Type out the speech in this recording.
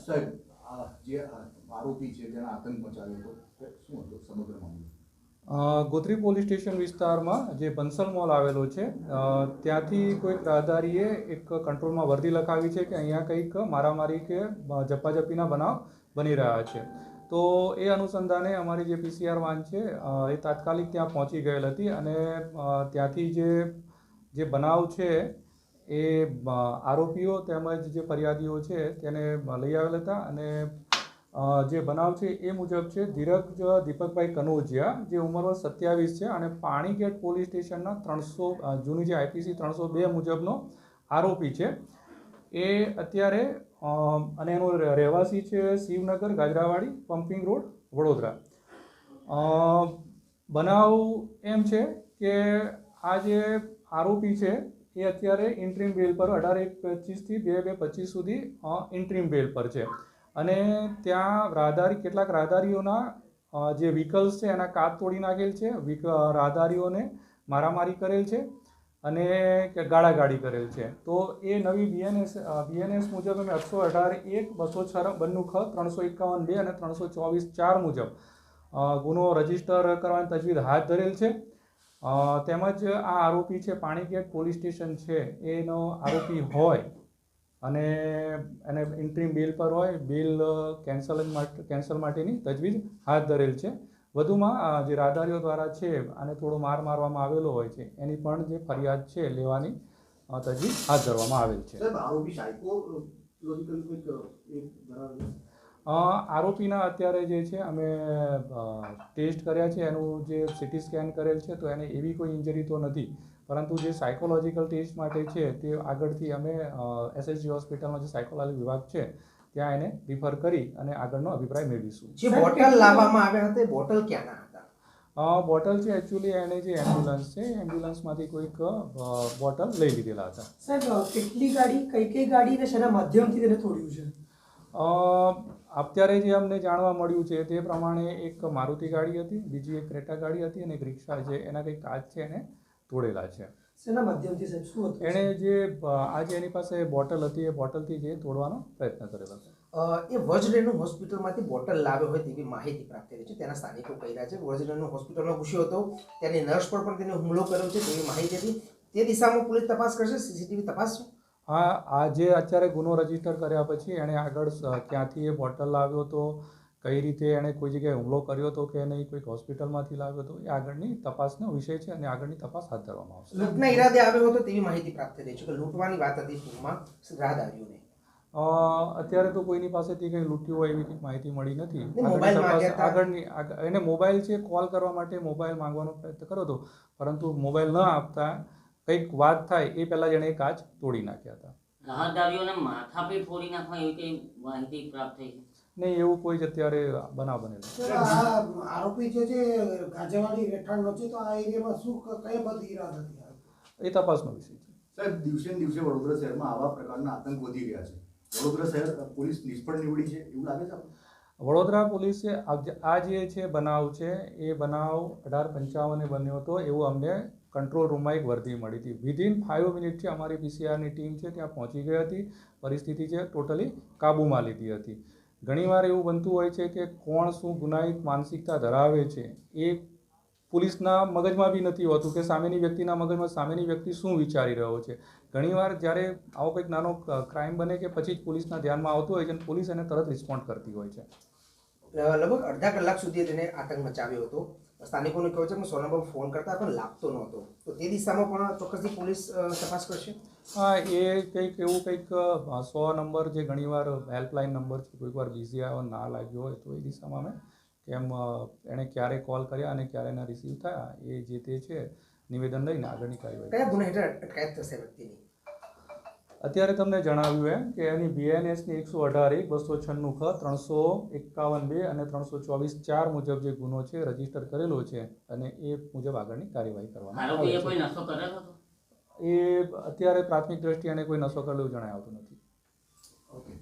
સાહેબ આ જે આરોપી છે જેણે આતંક મચાવ્યો હતો શું હતું સમગ્ર મામલો? ગોત્રી પોલીસ સ્ટેશન વિસ્તારમાં જે બંસલ મોલ આવેલો છે ત્યાંથી કોઈક રાહદારીએ એક કંટ્રોલમાં વર્દી લખાવી છે કે અહીંયા કંઈક મારામારી કે ઝપાઝપીના બનાવ બની રહ્યા છે. તો એ અનુસંધાને અમારી જે પીસીઆર વાન છે એ તાત્કાલિક ત્યાં પહોંચી ગયેલ હતી અને ત્યાંથી જે જે બનાવ છે એ આરોપીઓ તેમજ જે ફરિયાદીઓ છે તેને લઈ આવેલા હતા અને જે બનાવ છે એ મુજબ છે, ધીરજ દીપકભાઈ કનોજિયા, જે ઉંમર સત્યાવીસ છે અને પાણીગેટ પોલીસ સ્ટેશનના ત્રણસો જૂની જે આઈપીસી ત્રણસો બે મુજબનો આરોપી છે. એ અત્યારે અને એનો રહે- રહેવાસી છે શિવનગર ગાજરાવાડી પમ્પિંગ રોડ વડોદરા. બનાવ એમ છે કે આ જે આરોપી છે એ અત્યારે ઇન્ટ્રીમ બેલ પર અઢાર એક પચીસથી બે બે પચીસ સુધી ઇન્ટ્રીમ બેલ પર છે. અને ત્યાં રાહદારી, કેટલાક રાહદારીઓના જે વ્હીકલ્સ છે, એના કાચ તોડી નાખેલ છે. રાહદારીઓને મારામારી કરેલ છે અને ગાળાગાળી કરેલ છે. તો એ નવી બીએનએસ બીએનએસ મુજબ અમે એકસો અઢાર એક, બસો છ બન્નું ખ, ત્રણસો એકાવન બે અને ત્રણસો ચોવીસ ચાર મુજબ ગુનો રજિસ્ટર કરવાની તજવીજ હાથ ધરેલ છે. તેમજ આ આરોપી છે પાણીગેટ પોલીસ સ્ટેશન છે, એનો આરોપી હોય અને એને ઇન્ટ્રીમ બિલ પર હોય બિલ કેન્સલ માટે કેન્સલ માટેની તજવીજ હાથ ધરેલ છે. વધુમાં જે રાહદારીઓ દ્વારા છે અને થોડો માર મારવામાં આવેલો હોય છે, એની પણ જે ફરિયાદ છે, લેવાની તજવીજ હાથ ધરવામાં આવેલ છે. આરોપીના અત્યારે જે છે અમે ટેસ્ટ કર્યા છે એનું જે સિટી સ્કેન કરેલ છે તો એને એવી કોઈ ઇન્જરી તો નથી. પરંતુ જે સાયકોલોજીકલ ટેસ્ટ માટે છે તે આગળથી અમે એસએસજી હોસ્પિટલનો જે સાયકોલોજી વિભાગ છે ત્યાં એને રિફર કરી અને આગળનો અભિપ્રાય મેળવીશું. જે બોટલ લાવવામાં આવ્યા હતા બોટલ ક્યાંના બોટલ છે એકચ્યુઅલી એને જે એમ્બ્યુલન્સ છે એમ્બ્યુલન્સમાંથી કોઈક બોટલ લઈ લીધેલા હતા. સાહેબ કેટલી ગાડી કઈ કઈ ગાડી અને શેના માધ્યમથી તેને તોડ્યું છે? અ, અત્યારે જે અમને જાણવા મળ્યું છે તે પ્રમાણે એક મારુતિ ગાડી હતી બીજી એક ક્રેટા ગાડી હતી અને એક રિક્ષા છે એના કંઈક કાચ છે એને તોડેલા છે. શેના માધ્યમથી સાહેબ શું હતું? એણે જે આજે એની પાસે બોટલ હતી એ બોટલથી જે તોડવાનો પ્રયત્ન કરેલો હતો એ વજરેનું હોસ્પિટલમાંથી બોટલ લાવ્યો હોય તેવી માહિતી પ્રાપ્ત થઈ છે તેના સ્થાનિકો કહી રહ્યા છે વજરેનું હોસ્પિટલમાં ઘૂસ્યો હતો ત્યારે નર્સ પર પણ તેને હુમલો કર્યો છે તેવી માહિતી હતી. તે દિશામાં પોલીસ તપાસ કરશે સીસીટીવી તપાસ આ આ જે અત્યારે ગુનો રજિસ્ટર કર્યા પછી એણે આગળ ક્યાંથી એ બોટલ લાવ્યો હતો કઈ રીતે એણે કોઈ જગ્યાએ હુમલો કર્યો હતો કે નહીં કોઈક હોસ્પિટલમાંથી લાવ્યો હતો એ આગળની તપાસનો વિષય છે અને આગળની તપાસ હાથ ધરવામાં આવશે. લૂંટના ઈરાદે આવ્યો હતો તેવી માહિતી પ્રાપ્ત થઈ છે. કે લૂંટવાની વાત હતી ટૂંકમાં આવ્યું અ, અત્યારે તો કોઈની પાસેથી કંઈ લૂંટ્યું હોય એવી માહિતી મળી નથી. આગળની એને મોબાઈલ છે કોલ કરવા માટે મોબાઈલ માંગવાનો પ્રયત્ન કર્યો હતો પરંતુ મોબાઈલ ન આપતા કંઈક વાત થાય એ પહેલાં જેણે કાચ તોડી નાખ્યા હતા. રાહદારીઓને માથાપીટ ફોડી નાખવા એવી કઈ માહિતી પ્રાપ્ત થઈ નહીં એવું કોઈ જ અત્યારે બનાવ બનેલો આરોપી જે છે ગાજેવાડી રહેઠાણનો છે તો આ એરિયામાં શું કયા બધી ઈરાદ હતી એ તપાસનો વિષય છે. સાહેબ દિવસે દિવસે વડોદરા શહેરમાં આવા પ્રકારના આતંક વધી રહ્યા છે. વડોદરા શહેર પોલીસ નિષ્ફળ નીવડી છે એવું લાગે છે? વડોદરા પોલીસે આ જે- આ જે છે બનાવ છે એ બનાવ અઢાર પંચાવને બન્યો હતો એવું અમને કંટ્રોલ રૂમમાં એક વર્દી મળી હતી. વિધિન ફાઇવ મિનિટથી અમારી પીસીઆરની ટીમ છે ત્યાં પહોંચી ગઈ હતી. પરિસ્થિતિ છે ટોટલી કાબૂમાં લીધી હતી. ઘણીવાર એવું બનતું હોય છે કે કોણ શું ગુનાહિત માનસિકતા ધરાવે છે એ પોલીસના મગજમાં બી નથી હોતું કે સામેની વ્યક્તિના મગજમાં સામેની વ્યક્તિ શું વિચારી રહ્યો છે. ઘણીવાર જ્યારે આવો કંઈક નાનો ક્રાઇમ બને કે પછી જ પોલીસના ધ્યાનમાં આવતું હોય છે અને પોલીસ એને તરત રિસ્પોન્ડ કરતી હોય છે. લગભગ અડધા કલાક સુધી તેને આતંક મચાવ્યો હતો. સ્થાનિકોને કહ્યું છે કે સો નંબર ફોન કરતા પણ લાગતો નહોતો. તો તે દિશામાં પણ ચોક્કસથી પોલીસ તપાસ કરશે? હા એ કંઈક એવું કંઈક સો નંબર જે ઘણીવાર હેલ્પલાઇન નંબર છે કોઈક વાર બિઝી આવ્યો ના લાગ્યો હોય તો એ દિશામાં અમે કેમ એણે ક્યારે કોલ કર્યા અને ક્યારે એના રિસીવ થયા એ જે તે છે નિવેદન લઈને આગળની કાર્યવાહી કયા ગુના હેઠળ અટકાયત થશે વ્યક્તિની? અત્યારે તમને જણાવ્યું એમ કે એની બીએનએસની એકસો અઢાર એક બસો છન્નું ખ ત્રણસો એકાવન બે અને ત્રણસો ચોવીસ ચાર મુજબ જે ગુનો છે રજિસ્ટર કરેલો છે અને એ મુજબ આગળની કાર્યવાહી કરવામાં આવે છે. એ અત્યારે પ્રાથમિક દ્રષ્ટિએ એને કોઈ નશો કરેલું જણાય આવતું નથી. ઓકે.